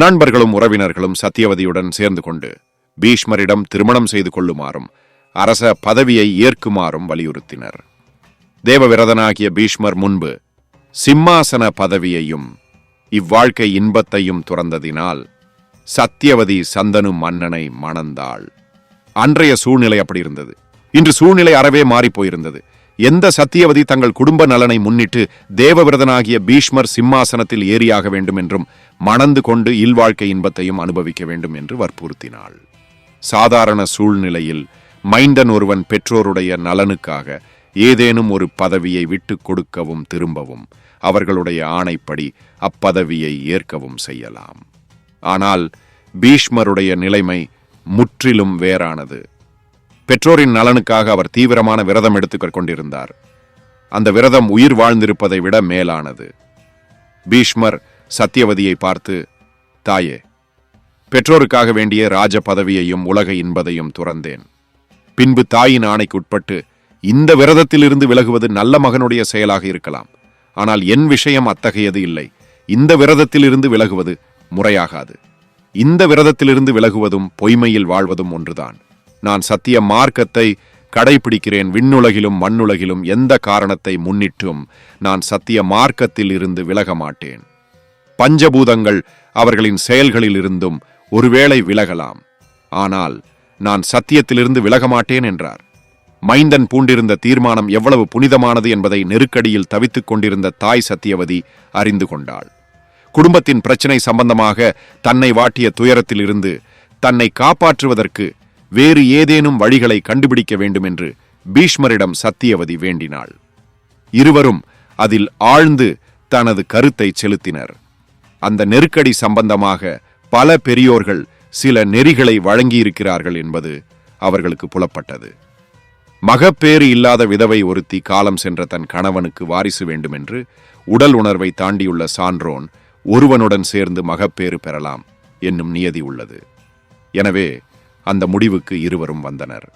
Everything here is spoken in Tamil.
நண்பர்களும் உறவினர்களும் சத்தியவதியுடன் சேர்ந்து கொண்டு பீஷ்மரிடம் திருமணம் செய்து கொள்ளுமாறும் அரச பதவியை ஏற்குமாறும் வலியுறுத்தினர். தேவவிரதனாகிய பீஷ்மர் முன்பு சிம்மாசன பதவியையும் இவ்வாழ்க்கை இன்பத்தையும் துறந்ததினால் சத்தியவதி சந்தனு மன்னனை மணந்தாள். அன்றைய சூழ்நிலை அப்படி இருந்தது. இன்று சூழ்நிலை அறவே மாறிப் போயிருந்தது. எந்த சத்தியவதி தங்கள் குடும்ப நலனை முன்னிட்டு தேவவிரதனாகிய பீஷ்மர் சிம்மாசனத்தில் ஏறியாக வேண்டும் என்றும் மணந்து கொண்டு இல்வாழ்க்கை இன்பத்தையும் அனுபவிக்க வேண்டும் என்று வற்புறுத்தினாள். சாதாரண சூழ்நிலையில் மைண்டன் ஒருவன் பெற்றோருடைய நலனுக்காக ஏதேனும் ஒரு பதவியை விட்டு கொடுக்கவும் திரும்பவும் அவர்களுடைய ஆணைப்படி அப்பதவியை ஏற்கவும் செய்யலாம். ஆனால் பீஷ்மருடைய நிலைமை முற்றிலும் வேறானது. பெற்றோரின் நலனுக்காக அவர் தீவிரமான விரதம் எடுத்துக் கொண்டிருந்தார். அந்த விரதம் உயிர் வாழ்ந்திருப்பதை விட மேலானது. பீஷ்மர் சத்தியவதியை பார்த்து தாயே பெற்றோருக்காக வேண்டிய ராஜ பதவியையும் உலக இன்பதையும் துறந்தேன். பின்பு தாயின் ஆணைக்குட்பட்டு இந்த விரதத்திலிருந்து விலகுவது நல்ல மகனுடைய செயலாக இருக்கலாம். ஆனால் என் விஷயம் அத்தகையது இல்லை. இந்த விரதத்திலிருந்து விலகுவது முறையாகாது. இந்த விரதத்திலிருந்து விலகுவதும் பொய்மையில் வாழ்வதும் ஒன்றுதான். நான் சத்திய மார்க்கத்தை கடைபிடிக்கிறேன். விண்ணுலகிலும் மண்ணுலகிலும் எந்த காரணத்தை முன்னிட்டும் நான் சத்திய மார்க்கத்தில் இருந்து விலக மாட்டேன். பஞ்சபூதங்கள் அவர்களின் செயல்களில் இருந்தும் ஒருவேளை விலகலாம். ஆனால் நான் சத்தியத்திலிருந்து விலக மாட்டேன் என்றார். மைந்தன் பூண்டிருந்த தீர்மானம் எவ்வளவு புனிதமானது என்பதை நெருக்கடியில் தவித்துக் கொண்டிருந்த தாய் சத்தியவதி அறிந்து கொண்டாள். குடும்பத்தின் பிரச்சனை சம்பந்தமாக தன்னை வாட்டிய துயரத்திலிருந்து தன்னை காப்பாற்றுவதற்கு வேறு ஏதேனும் வழிகளை கண்டுபிடிக்க வேண்டும் என்று பீஷ்மரிடம் சத்தியவதி வேண்டினாள். இருவரும் அதில் ஆழ்ந்து தனது கருத்தை செலுத்தினர். அந்த நெருக்கடி சம்பந்தமாக பல பெரியோர்கள் சில நெறிகளை வழங்கியிருக்கிறார்கள் என்பது அவர்களுக்கு புலப்பட்டது. மகப்பேறு இல்லாத விதவை ஒருத்தி காலம் சென்ற தன் கணவனுக்கு வாரிசு வேண்டுமென்று உடல் உணர்வை தாண்டியுள்ள சான்றோன் ஒருவனுடன் சேர்ந்து மகப்பேறு பெறலாம் என்னும் நியதி உள்ளது. எனவே அந்த முடிவுக்கு இருவரும் வந்தனர்.